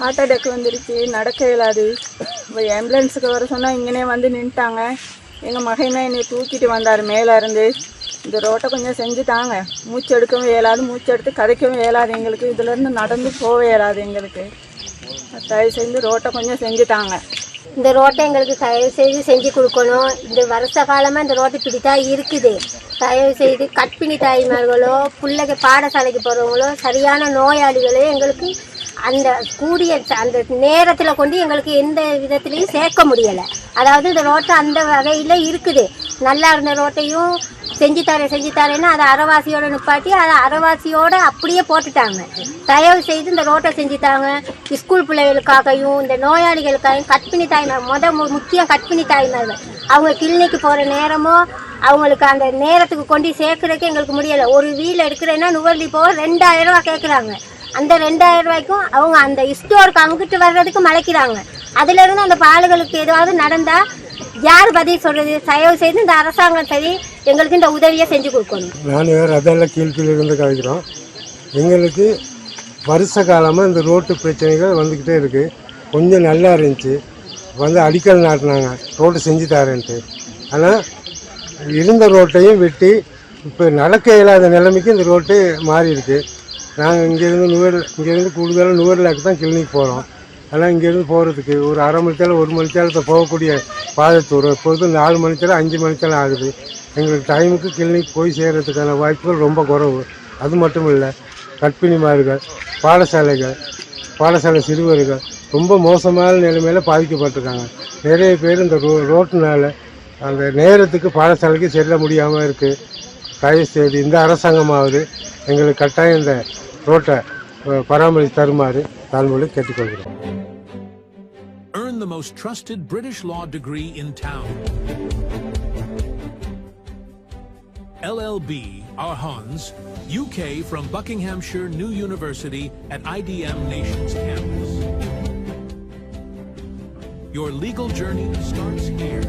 Heart attack வந்துருச்சு நடக்க இயலாது. இப்போ ஆம்புலன்ஸுக்கு வர சொன்னால் இங்கனே வந்து நின்ட்டாங்க. எங்கள் மகனை என்னை தூக்கிட்டு வந்தார் மேலே இருந்து. இந்த ரோட்டை கொஞ்சம் செஞ்சு தாங்க. மூச்சு எடுக்கவும் இயலாது மூச்சு எடுத்து கதைக்கவும் இயலாது எங்களுக்கு. இதுலேருந்து நடந்து போக இயலாது எங்களுக்கு. தயவு செஞ்சு ரோட்டை கொஞ்சம் செஞ்சு தாங்க. இந்த ரோட்டை எங்களுக்கு தயவு செய்து செஞ்சு கொடுக்கணும். இந்த வருஷ காலமாக இந்த ரோட்டு பிடித்தா இருக்குது. தயவு செய்து கற்பிணி தாய்மார்களோ பிள்ளைங்க பாடசாலைக்கு போகிறவங்களோ சரியான நோயாளிகளோ எங்களுக்கு அந்த கூடிய அந்த நேரத்தில் கொண்டு எங்களுக்கு எந்த விதத்துலையும் சேர்க்க முடியலை. அதாவது இந்த ரோட்டை அந்த வகையில் இருக்குது. நல்லா இருந்த ரோட்டையும் செஞ்சு தரேன் அதை அறவாசியோட நிப்பாட்டி அதை அறவாசியோட அப்படியே போட்டுட்டாங்க. தயவு செய்து இந்த ரோட்டை செஞ்சுட்டாங்க. ஸ்கூல் பிள்ளைகளுக்காகவும் இந்த நோயாளிகளுக்காகவும் கற்பிணி தாய்மார் முத முக்கியம் கற்பிணி தாய்மார்கள். அவங்க கிளினிக்கு போகிற நேரமோ அவங்களுக்கு அந்த நேரத்துக்கு கொண்டு சேர்க்குறதுக்கு எங்களுக்கு முடியலை. ஒரு வீல் எடுக்கிறேன்னா நுவர்லி போக ரெண்டாயிரம் ரூபா கேட்குறாங்க அந்த ரெண்டாயிரம் ரூபாய்க்கும் அவங்க அந்த ஸ்டோருக்கு அவங்ககிட்ட வர்றதுக்கு மலைக்கிறாங்க அதுலேருந்து அந்த பாலுகளுக்கு ஏதாவது நடந்தால் யார் பதில் சொல்றது தயவு செய்து இந்த அரசாங்கம் சரி எங்களுக்கு இந்த உதவியை செஞ்சு கொடுக்கணும் நான் ரதல்ல இருந்து கழிக்கிறோம் எங்களுக்கு வருஷ காலமாக இந்த ரோட்டு பிரச்சனைகள் வந்துக்கிட்டே இருக்குது கொஞ்சம் நல்லா இருந்துச்சு வந்து அடிக்கல் நாட்டினாங்க ரோடு செஞ்சு தரேன்ட்டு ஆனால் இருந்த ரோட்டையும் வெட்டி இப்போ நடக்க இயலாத நிலைமைக்கு இந்த ரோட்டு மாறி இருக்கு நாங்கள் இங்கேருந்து நுவர் இங்கேருந்து கூடுதலாக நுவர்லாக்கு தான் கிளினிக் போகிறோம் ஆனால் இங்கேருந்து போகிறதுக்கு ஒரு அரை மணி நேரம் ஒரு மணி நேரத்தை போகக்கூடிய பாதை தூரம் இப்போது நாலு மணி நேரம் அஞ்சு மணி நேரம் ஆகுது. எங்களுக்கு டைமுக்கு கிளினிக் போய் சேர்கிறதுக்கான வாய்ப்புகள் ரொம்ப குறைவு. அது மட்டும் இல்லை கற்பிணிமார்கள் பாடசாலைகள் பாடசாலை சிறுவர்கள் ரொம்ப மோசமான நிலைமையில் பாதிக்கப்பட்டிருக்காங்க. நிறைய பேர் இந்த ரோ ரோட்டுனால அந்த நேரத்துக்கு பாடசாலைக்கு செல்ல முடியாமல் இருக்குது தயவு செய்து இந்த அரசாங்கமாவது எங்களுக்கு கட்டாயம் இந்த ரோட்டை பராமரித்து தருமாறு தாழ்மொழி கேட்டுக்கொள்கிறோம் Earn the most trusted British law degree in town. LLB, our Hans, UK from Buckinghamshire New University at IDM Nations campus. Your legal journey starts here.